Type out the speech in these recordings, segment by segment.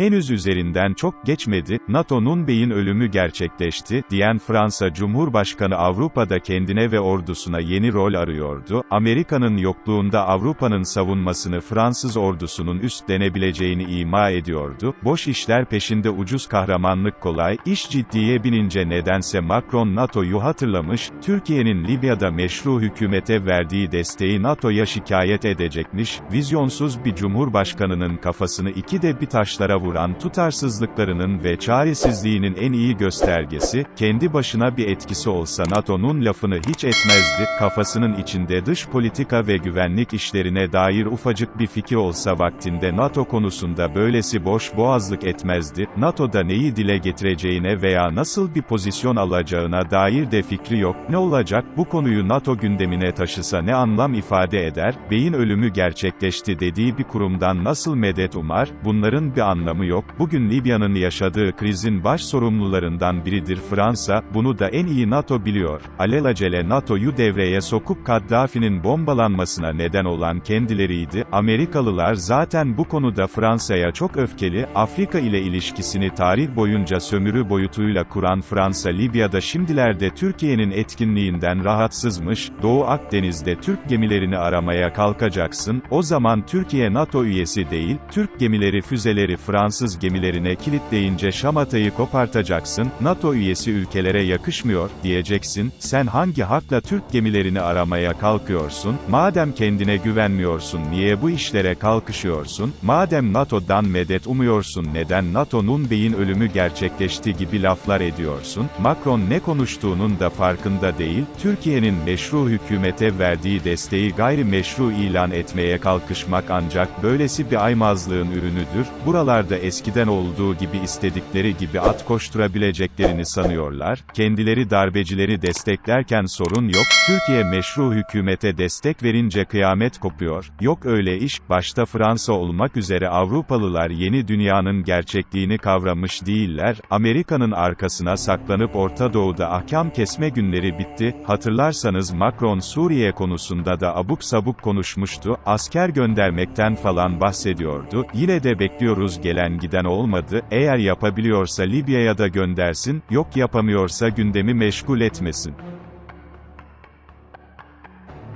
Henüz üzerinden çok geçmedi, NATO'nun beyin ölümü gerçekleşti, diyen Fransa Cumhurbaşkanı Avrupa'da kendine ve ordusuna yeni rol arıyordu, Amerika'nın yokluğunda Avrupa'nın savunmasını Fransız ordusunun üstlenebileceğini ima ediyordu, boş işler peşinde ucuz kahramanlık kolay, iş ciddiye binince nedense Macron NATO'yu hatırlamış, Türkiye'nin Libya'da meşru hükümete verdiği desteği NATO'ya şikayet edecekmiş, vizyonsuz bir cumhurbaşkanının kafasını iki de bir taşlara vuran tutarsızlıklarının ve çaresizliğinin en iyi göstergesi, kendi başına bir etkisi olsa NATO'nun lafını hiç etmezdi, kafasının içinde dış politika ve güvenlik işlerine dair ufacık bir fikir olsa vaktinde NATO konusunda böylesi boş boğazlık etmezdi, NATO'da neyi dile getireceğine veya nasıl bir pozisyon alacağına dair de fikri yok, ne olacak, bu konuyu NATO gündemine taşısa ne anlam ifade eder, beyin ölümü gerçekleşti dediği bir kurumdan nasıl medet umar, bunların bir anlamı yok, bugün Libya'nın yaşadığı krizin baş sorumlularından biridir Fransa, bunu da en iyi NATO biliyor, alelacele NATO'yu devreye sokup Kaddafi'nin bombalanmasına neden olan kendileriydi, Amerikalılar zaten bu konuda Fransa'ya çok öfkeli, Afrika ile ilişkisini tarih boyunca sömürü boyutuyla kuran Fransa Libya'da şimdilerde Türkiye'nin etkinliğinden rahatsızmış, Doğu Akdeniz'de Türk gemilerini aramaya kalkacaksın, o zaman Türkiye NATO üyesi değil, Türk gemileri füzeleri Fransız gemilerine kilitleyince şamatayı kopartacaksın, NATO üyesi ülkelere yakışmıyor, diyeceksin, sen hangi hakla Türk gemilerini aramaya kalkıyorsun, madem kendine güvenmiyorsun niye bu işlere kalkışıyorsun, madem NATO'dan medet umuyorsun neden NATO'nun beyin ölümü gerçekleşti gibi laflar ediyorsun, Macron ne konuştuğunun da farkında değil, Türkiye'nin meşru hükümete verdiği desteği gayrimeşru ilan etmeye kalkışmak ancak böylesi bir aymazlığın ürünüdür, buralarda eskiden olduğu gibi istedikleri gibi at koşturabileceklerini sanıyorlar, kendileri darbecileri desteklerken sorun yok, Türkiye meşru hükümete destek verince kıyamet kopuyor, yok öyle iş, başta Fransa olmak üzere Avrupalılar yeni dünyanın gerçekliğini kavramış değiller, Amerika'nın arkasına saklanıp Orta Doğu'da ahkam kesme günleri bitti, hatırlarsanız Macron Suriye konusunda da abuk sabuk konuşmuştu, asker göndermekten falan bahsediyordu, yine de bekliyoruz gelen giden olmadı, eğer yapabiliyorsa Libya'ya da göndersin, yok yapamıyorsa gündemi meşgul etmesin.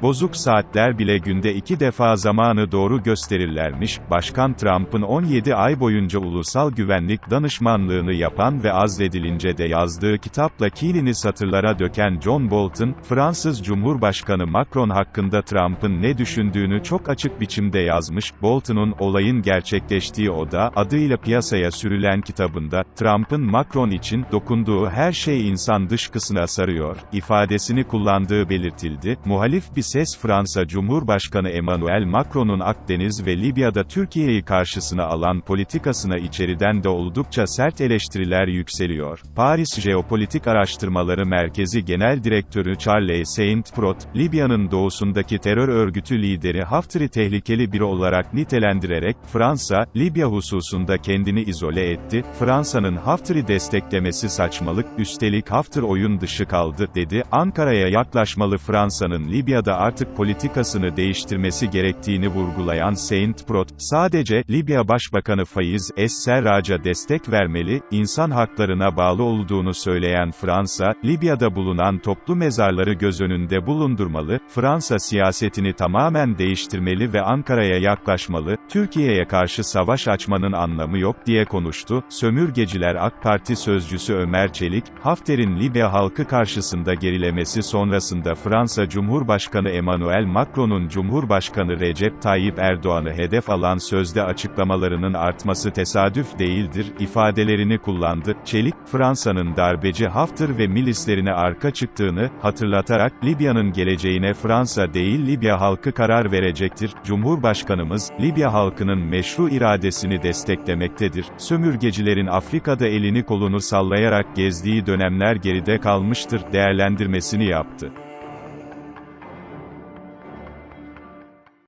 Bozuk saatler bile günde iki defa zamanı doğru gösterirlermiş, Başkan Trump'ın 17 ay boyunca ulusal güvenlik danışmanlığını yapan ve azledilince de yazdığı kitapla kinini satırlara döken John Bolton, Fransız Cumhurbaşkanı Macron hakkında Trump'ın ne düşündüğünü çok açık biçimde yazmış, Bolton'un olayın gerçekleştiği oda, adıyla piyasaya sürülen kitabında, Trump'ın Macron için, dokunduğu her şey insan dışkısına sarıyor, ifadesini kullandığı belirtildi, muhalif bir ses Fransa Cumhurbaşkanı Emmanuel Macron'un Akdeniz ve Libya'da Türkiye'yi karşısına alan politikasına içeriden de oldukça sert eleştiriler yükseliyor. Paris Jeopolitik Araştırmaları Merkezi Genel Direktörü Charles Saint-Prot, Libya'nın doğusundaki terör örgütü lideri Hafter'i tehlikeli biri olarak nitelendirerek, Fransa, Libya hususunda kendini izole etti, Fransa'nın Hafter'i desteklemesi saçmalık, üstelik Hafter oyun dışı kaldı, dedi, Ankara'ya yaklaşmalı Fransa'nın Libya'da artık politikasını değiştirmesi gerektiğini vurgulayan Saint Prot, sadece, Libya Başbakanı Faiz Es-Serrac'a destek vermeli, insan haklarına bağlı olduğunu söyleyen Fransa, Libya'da bulunan toplu mezarları göz önünde bulundurmalı, Fransa siyasetini tamamen değiştirmeli ve Ankara'ya yaklaşmalı, Türkiye'ye karşı savaş açmanın anlamı yok diye konuştu, sömürgeciler AK Parti sözcüsü Ömer Çelik, Hafter'in Libya halkı karşısında gerilemesi sonrasında Fransa Cumhurbaşkanı Emmanuel Macron'un Cumhurbaşkanı Recep Tayyip Erdoğan'ı hedef alan sözde açıklamalarının artması tesadüf değildir, ifadelerini kullandı. Çelik, Fransa'nın darbeci Hafter ve milislerine arka çıktığını, hatırlatarak, Libya'nın geleceğine Fransa değil Libya halkı karar verecektir. Cumhurbaşkanımız, Libya halkının meşru iradesini desteklemektedir. Sömürgecilerin Afrika'da elini kolunu sallayarak gezdiği dönemler geride kalmıştır, değerlendirmesini yaptı.